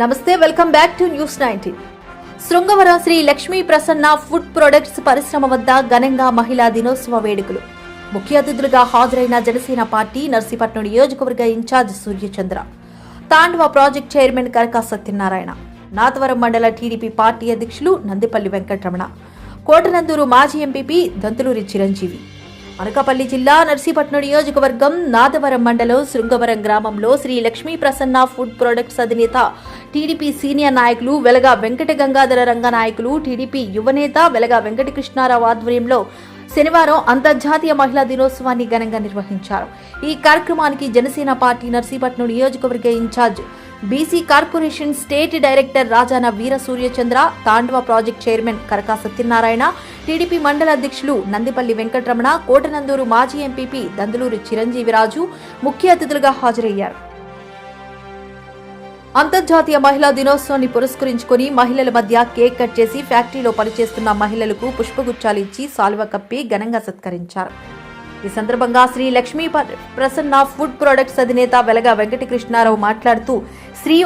నమస్తే welcome back to news nineteen Srungavaram Sri Lakshmi Prasanna food products పరిశ్రమ వద్ద ఘనంగా మహిళా దినోత్సవ వేడుకలు. ముఖ్య అతిథులుగా హాజరైన జనసేన పార్టీ నర్సీపట్నం నియోజకవర్గ incharge Suryachandra Tandava project chairman Karaka Satyanarayana Nathavaram మండల టీడీపీ పార్టీ అధ్యక్షులు నందిపల్లి వెంకటరమణ కోటనందూరు మాజీ ఎంపీపీ దంతులూరి చిరంజీవి. అనకాపల్లి జిల్లా నర్సీపట్నం నియోజకవర్గం నాదవరం మండలం శృంగవరం గ్రామంలో శ్రీ లక్ష్మీ ప్రసన్న ఫుడ్ ప్రొడక్ట్స్ అధినేత టీడీపీ సీనియర్ నాయకులు వెలగా వెంకట గంగాధర రంగ నాయకులు టీడీపీ యువనేత వెలగా వెంకటకృష్ణారావు ఆధ్వర్యంలో శనివారం అంతర్జాతీయ మహిళా దినోత్సవాన్ని ఘనంగా నిర్వహించారు. ఈ కార్యక్రమానికి జనసేన పార్టీ నర్సీపట్నం నియోజకవర్గ incharge BC corporation state director Rajana Veera Suryachandra Tandava project chairman Karaka Satyanarayana TDP మండల అధ్యక్షులు నందిపల్లి వెంకటరమణ కోటనందూరు మాజీ ఎంపీపీ దందులూరు చిరంజీవిరాజు ముఖ్య అతిథులుగా హాజరయ్యారు. అంతర్జాతీయ మహిళా దినోత్సవాన్ని పురస్కరించుకొని మహిళల మధ్య కేక్ కట్ చేసి ఫ్యాక్టరీలో పనిచేస్తున్న మహిళలకు పుష్పగుచ్చాలు ఇచ్చి సాల్వ కప్పి ఘనంగా సత్కరించారు. ఈ సందర్భంగా శ్రీ లక్ష్మీ ప్రసన్న ఫుడ్ ప్రొడక్ట్స్ అధినేత వెలగా వెంకటకృష్ణారావు మాట్లాడుతూ శ్రీ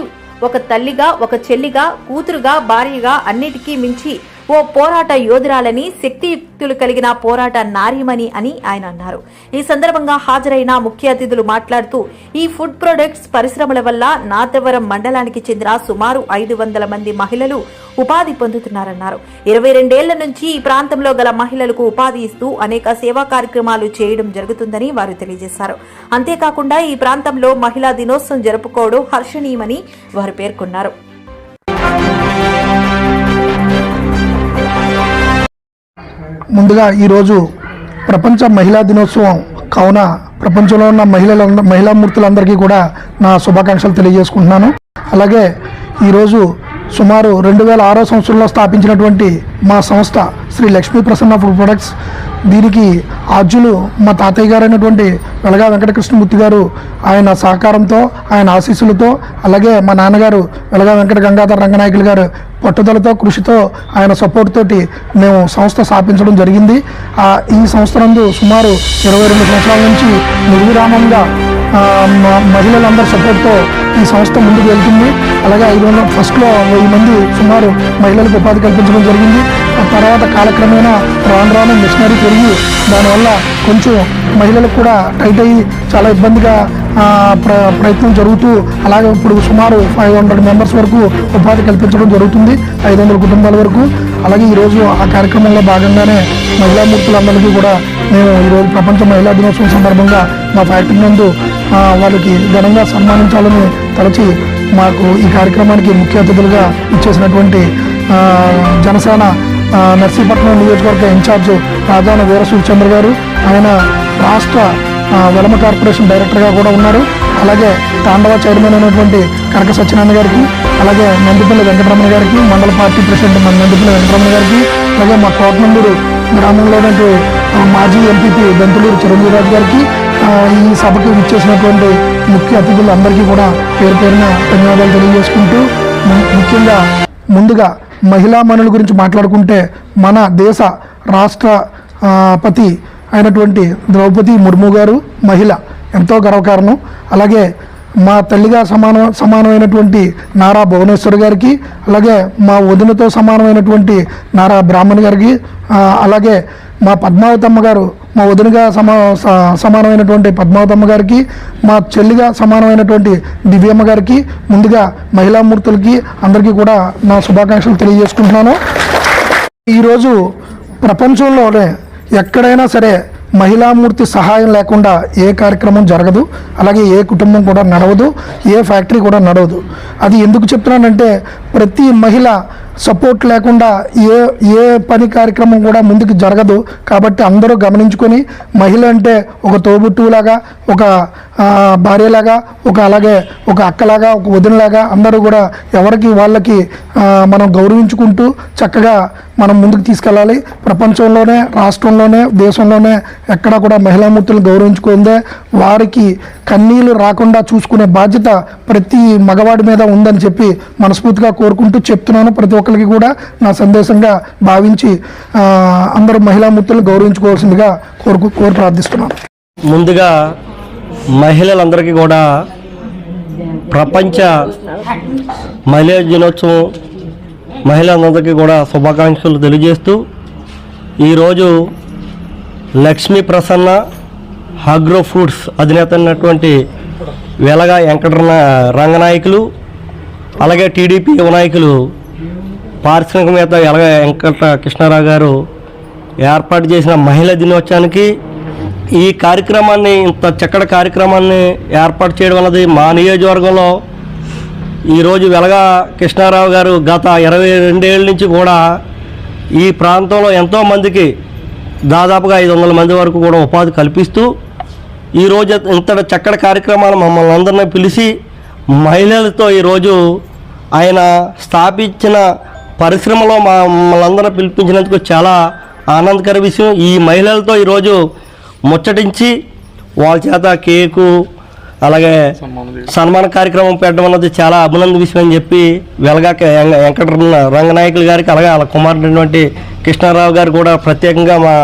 ఒక తల్లిగా ఒక చెల్లిగా కూతురుగా భార్యగా అన్నిటికీ మించి ఓ పోరాట యోధురాలని శక్తియుక్తులు కలిగిన పోరాట నార్యమని అని ఆయన అన్నారు. ఈ సందర్భంగా హాజరైన ముఖ్య అతిథులు మాట్లాడుతూ ఈ ఫుడ్ ప్రొడక్ట్స్ పరిశ్రమల వల్ల నాతవరం మండలానికి చెందిన సుమారు ఐదు వందల మంది మహిళలు ఉపాధి పొందుతున్నారన్నారు. ఇరవై రెండేళ్ళ నుంచి ఈ ప్రాంతంలో గల మహిళలకు ఉపాధి ఇస్తూ అనేక సేవా కార్యక్రమాలు చేయడం జరుగుతుందని వారు తెలియజేశారు. అంతేకాకుండా ఈ ప్రాంతంలో మహిళా దినోత్సవం జరుపుకోవడం హర్షణీయమని వారు పేర్కొన్నారు. ముందుగా ఈరోజు ప్రపంచ మహిళా దినోత్సవం కావున ప్రపంచంలో ఉన్న మహిళల మహిళా మూర్తులందరికీ కూడా నా శుభాకాంక్షలు తెలియజేసుకుంటున్నాను. అలాగే ఈరోజు సుమారు రెండు వేల ఆరో సంవత్సరంలో స్థాపించినటువంటి మా సంస్థ శ్రీ లక్ష్మీ ప్రసన్న ఫుడ్ ప్రొడక్ట్స్ దీనికి ఆద్యులు మా తాతయ్య గారు అయినటువంటి వెలగా వెంకటకృష్ణమూర్తి గారు ఆయన సహకారంతో ఆయన ఆశీస్సులతో అలాగే మా నాన్నగారు వెలగా వెంకట గంగాధర రంగనాయకులు గారు పట్టుదలతో కృషితో ఆయన సపోర్ట్ తోటి మేము సంస్థ స్థాపించడం జరిగింది. ఈ సంస్థ నందు సుమారు ఇరవై రెండు సంవత్సరాల నుంచి నిర్విరామంగా మహిళలందరి సపోర్ట్తో ఈ సంస్థ ముందుకు వెళ్తుంది. అలాగే ఐదు వందల ఫస్ట్లో వెయ్యి మంది సుమారు మహిళలకు ఉపాధి కల్పించడం జరిగింది. తర్వాత కాలక్రమేణా రాను రాను మిషనరీ పెరిగి దానివల్ల కొంచెం మహిళలకు కూడా టైట్ అయ్యి చాలా ఇబ్బందిగా ప్ర ప్రయత్నం జరుగుతూ అలాగే ఇప్పుడు సుమారు ఫైవ్ హండ్రెడ్ మెంబర్స్ వరకు ఉపాధి కల్పించడం జరుగుతుంది ఐదు వందల కుటుంబాల వరకు. అలాగే ఈరోజు ఆ కార్యక్రమంలో భాగంగానే మహిళా మూర్తులందరికీ కూడా మేము ఈరోజు ప్రపంచ మహిళా దినోత్సవం సందర్భంగా మా ఫ్యాక్టరీ నందు వాళ్ళకి ఘనంగా సన్మానించాలని తలచి మాకు ఈ కార్యక్రమానికి ముఖ్య అతిథులుగా ఇచ్చేసినటువంటి జనసేన నర్సీపట్నం నియోజకవర్గ ఇన్ఛార్జ్ రాజాన వీర గారు ఆయన రాష్ట్ర వెలమ కార్పొరేషన్ డైరెక్టర్గా కూడా ఉన్నారు. అలాగే తాండవ చైర్మన్ అయినటువంటి కనక సత్యనారాయణ గారికి అలాగే నందిపల్లి వెంకటరమణ గారికి మండల పార్టీ ప్రెసిడెంట్ మన నందిపల్లి వెంకటరమణ గారికి అలాగే మా కోటనందూరు గ్రామంలో మాజీ ఎంపీపీ బెంతులూరు చిరంజీవి రాజు గారికి ఈ సభకు ఇచ్చేసినటువంటి ముఖ్య అతిథులందరికీ కూడా పేరు పేరున ధన్యవాదాలు తెలియజేసుకుంటూ ముఖ్యంగా ముందుగా మహిళా మనుల గురించి మాట్లాడుకుంటే మన దేశ రాష్ట్ర పతి అయినటువంటి ద్రౌపది ముర్ము గారు మహిళ. ఎంతో గర్వకారణం. అలాగే మా తల్లిగా సమానం సమానమైనటువంటి నారా భువనేశ్వర్ గారికి అలాగే మా వదినతో సమానమైనటువంటి నారా బ్రాహ్మణ్ గారికి అలాగే మా పద్మావతమ్మ గారు మా వదినగా సమా స- సమానమైనటువంటి పద్మావతమ్మ గారికి మా చెల్లిగా సమానమైనటువంటి దివ్యమ్మ గారికి ముందుగా మహిళామూర్తులకి అందరికీ కూడా నా శుభాకాంక్షలు తెలియజేసుకుంటున్నాను. ఈరోజు ప్రపంచంలోనే ఎక్కడైనా సరే మహిళామూర్తి సహాయం లేకుండా ఏ కార్యక్రమం జరగదు అలాగే ఏ కుటుంబం కూడా నడవదు ఏ ఫ్యాక్టరీ కూడా నడవదు. అది ఎందుకు చెప్తున్నానంటే ప్రతి మహిళ సపోర్ట్ లేకుండా ఏ ఏ పని కార్యక్రమం కూడా ముందుకు జరగదు. కాబట్టి అందరూ గమనించుకొని మహిళ అంటే ఒక తోబుట్టువులాగా ఒక భార్యలాగా ఒక అలాగే ఒక అక్కలాగా ఒక వదినలాగా అందరూ కూడా ఎవరికి వాళ్ళకి మనం గౌరవించుకుంటూ చక్కగా మనం ముందుకు తీసుకెళ్ళాలి. ప్రపంచంలోనే రాష్ట్రంలోనే దేశంలోనే ఎక్కడా కూడా మహిళామూర్తులను గౌరవించుకుందే. వారికి కన్నీళ్ళు రాకుండా చూసుకునే బాధ్యత ప్రతి మగవాడి మీద ఉందని చెప్పి మనస్ఫూర్తిగా కోరుకుంటూ చెప్తున్నాను ప్రతి ఒక్కరికి కూడా. నా సందేశంగా భావించి అందరూ మహిళామూర్తులను గౌరవించుకోవాల్సిందిగా కోరుకు కోరి ప్రార్థిస్తున్నాను. ముందుగా మహిళలందరికీ కూడా ప్రపంచ మహిళా దినోత్సవం మహిళలందరికీ కూడా శుభాకాంక్షలు తెలియజేస్తూ ఈరోజు లక్ష్మీ ప్రసన్న హాగ్రో ఫ్రూట్స్ అధినేత అయినటువంటి వెలగా వెంకట రంగనాయకులు అలాగే టీడీపీ యువ నాయకులు పారిశ్రామికవేత్త వెలగ వెంకట కృష్ణారావు గారు ఏర్పాటు చేసిన మహిళా దినోత్సవానికి ఈ కార్యక్రమాన్ని ఇంత చక్కటి కార్యక్రమాన్ని ఏర్పాటు చేయడం అన్నది మా నియోజకవర్గంలో ఈరోజు వెలగా కృష్ణారావు గారు గత ఇరవై రెండేళ్ళ నుంచి కూడా ఈ ప్రాంతంలో ఎంతో మందికి దాదాపుగా ఐదు వందల మంది వరకు కూడా ఉపాధి కల్పిస్తూ ఈరోజు ఇంతటి చక్కటి కార్యక్రమాలు మమ్మల్ని అందరినీ పిలిచి మహిళలతో ఈరోజు ఆయన స్థాపించిన పరిశ్రమలో మమ్మల్ని అందరినీ పిలిపించినందుకు చాలా ఆనందకర విషయం. ఈ మహిళలతో ఈరోజు ముచ్చటించి వాళ్ళ చేత కేకు అలాగే సన్మాన కార్యక్రమం పెట్టడం అన్నది చాలా అభినందన విషయం అని చెప్పి వెలగా వెంక- వెంకట రంగనాయకులు గారికి అలాగే వాళ్ళ కుమారుడైనటువంటి కృష్ణారావు గారు కూడా ప్రత్యేకంగా మా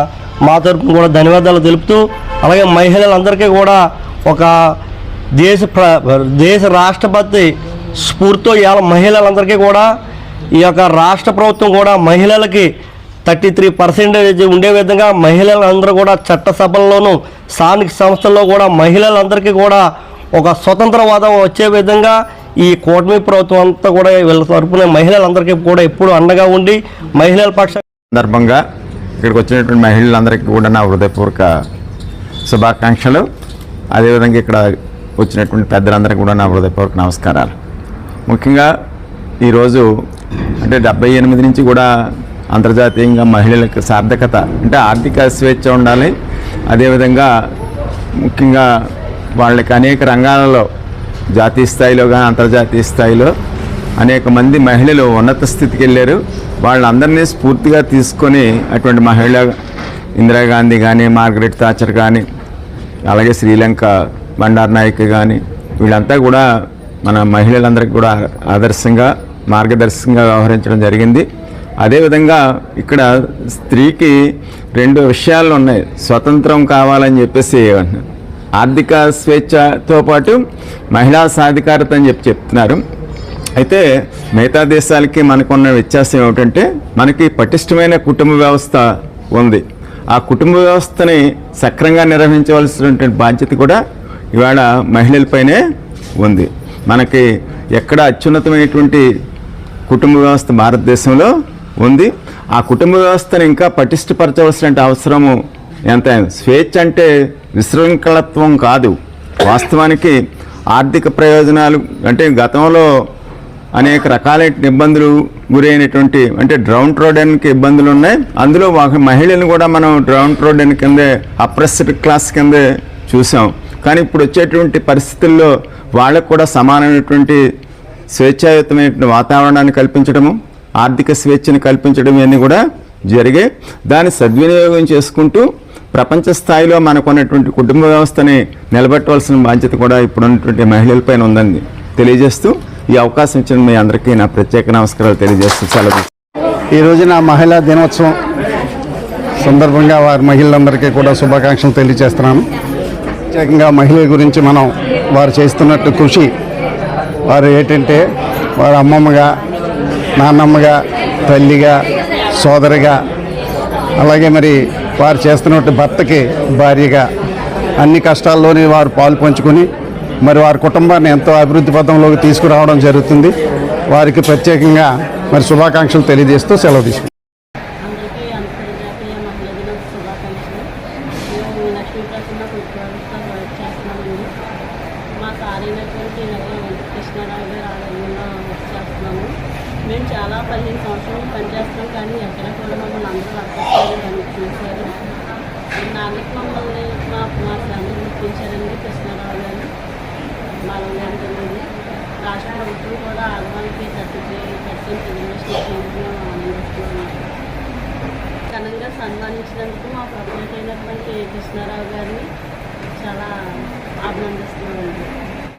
మా తరపున కూడా ధన్యవాదాలు తెలుపుతూ అలాగే మహిళలందరికీ కూడా ఒక దేశ ప్ర దేశ రాష్ట్రపతి స్ఫూర్తితో ఇవాళ మహిళలందరికీ కూడా ఈ యొక్క రాష్ట్ర ప్రభుత్వం కూడా మహిళలకి థర్టీ త్రీ పర్సెంటేజ్ ఉండే విధంగా మహిళలందరూ కూడా చట్టసభల్లోనూ స్థానిక సంస్థల్లో కూడా మహిళలందరికీ కూడా ఒక స్వతంత్ర వాదం వచ్చే విధంగా ఈ కూటమి ప్రభుత్వం అంతా కూడా వీళ్ళ తరపున మహిళలందరికీ కూడా ఎప్పుడు అండగా ఉండి మహిళల పక్ష సందర్భంగా ఇక్కడికి వచ్చినటువంటి మహిళలందరికీ కూడా నా హృదయపూర్వక శుభాకాంక్షలు. అదేవిధంగా ఇక్కడ వచ్చినటువంటి పెద్దలందరికీ కూడా నా హృదయపూర్వక నమస్కారాలు. ముఖ్యంగా ఈరోజు అంటే డెబ్బై ఎనిమిది నుంచి కూడా అంతర్జాతీయంగా మహిళలకు సార్థకత అంటే ఆర్థిక స్వేచ్ఛ ఉండాలి. అదేవిధంగా ముఖ్యంగా వాళ్ళకి అనేక రంగాలలో జాతీయ స్థాయిలో కానీ అంతర్జాతీయ స్థాయిలో అనేక మంది మహిళలు ఉన్నత స్థితికి వెళ్ళారు. వాళ్ళందరినీ స్ఫూర్తిగా తీసుకొని అటువంటి మహిళ ఇందిరాగాంధీ కానీ మార్గరెట్ థాచర్ కానీ అలాగే శ్రీలంక బండార్ నాయక్ కానీ వీళ్ళంతా కూడా మన మహిళలందరికీ కూడా ఆదర్శంగా మార్గదర్శకంగా వ్యవహరించడం జరిగింది. అదేవిధంగా ఇక్కడ స్త్రీకి రెండు విషయాలు ఉన్నాయి. స్వతంత్రం కావాలని చెప్పేసి ఆర్థిక స్వేచ్ఛతో పాటు మహిళా సాధికారత అని చెప్పి చెప్తున్నారు. అయితే మిగతా దేశాలకి మనకున్న వ్యత్యాసం ఏమిటంటే మనకి పటిష్టమైన కుటుంబ వ్యవస్థ ఉంది. ఆ కుటుంబ వ్యవస్థని సక్రంగా నిర్వహించవలసినటువంటి బాధ్యత కూడా ఇవాళ మహిళలపైనే ఉంది. మనకి ఎక్కడ అత్యున్నతమైనటువంటి కుటుంబ వ్యవస్థ భారతదేశంలో ఉంది. ఆ కుటుంబ వ్యవస్థను ఇంకా పటిష్టపరచవలసిన అవసరము ఎంత? స్వేచ్ఛ అంటే విశృంఖలత్వం కాదు. వాస్తవానికి ఆర్థిక ప్రయోజనాలు అంటే గతంలో అనేక రకాలైన ఇబ్బందులు గురైనటువంటి అంటే డ్రౌన్ ట్రోడన్కి ఇబ్బందులు ఉన్నాయి. అందులో ఒక మహిళలను కూడా మనం డ్రౌన్ ట్రోడన్ కిందే అప్రెస్డ్ క్లాస్ కిందే చూసాం. కానీ ఇప్పుడు వచ్చేటువంటి పరిస్థితుల్లో వాళ్ళకు కూడా సమానమైనటువంటి స్వేచ్ఛాయుతమైన వాతావరణాన్ని కల్పించడము ఆర్థిక స్వేచ్ఛను కల్పించడం ఇవన్నీ కూడా జరిగాయి దాన్ని సద్వినియోగం చేసుకుంటూ ప్రపంచ స్థాయిలో మనకున్నటువంటి కుటుంబ వ్యవస్థని నిలబెట్టవలసిన బాధ్యత కూడా ఇప్పుడున్నటువంటి మహిళలపైన ఉందని తెలియజేస్తూ ఈ అవకాశం ఇచ్చిన మీ అందరికీ నా ప్రత్యేక నమస్కారాలు తెలియజేస్తూ సెలవు. ఈ రోజున మహిళా దినోత్సవం సందర్భంగా వారి మహిళలందరికీ కూడా శుభాకాంక్షలు తెలియజేస్తున్నాను. ప్రత్యేకంగా మహిళల గురించి మనం వారు చేస్తున్నట్టు కృషి వారు ఏంటంటే వారు అమ్మమ్మగా నాన్నమ్మగా తల్లిగా సోదరిగా అలాగే మరి వారు చేస్తున్నటువంటి భర్తకి భార్యగా అన్ని కష్టాల్లోని వారు పాలు పంచుకొని మరి వారి కుటుంబాన్ని ఎంతో అభివృద్ధి పథంలోకి తీసుకురావడం జరుగుతుంది. వారికి ప్రత్యేకంగా మరి శుభాకాంక్షలు తెలియజేస్తూ సెలవు తీసుకుంటాం మా సారైనటువంటి నగరం వెంకటకృష్ణారావు గారు ఆలయంలో చేస్తున్నాము. మేము చాలా పదిహేను సంవత్సరాలు పనిచేస్తాం కానీ ఎక్కడ కూడా మమ్మల్ని అందరూ వర్క్ చూశారు. నాన్నకి మమ్మల్ని మా మా ఫ్యామిలీ గుర్తించారండి కృష్ణారావు గారు. మాలవ రాష్ట్ర ప్రభుత్వం కూడా ఆడవాళ్ళకి థర్టీ త్రీ పర్సెంట్ రిజర్వేషన్ ఆనందిస్తున్నాం ఘనంగా సన్మానించినందుకు మా ప్రొపరేటర్ అయినటువంటి కృష్ణారావు గారిని చాలా అభినందిస్తున్నామండి.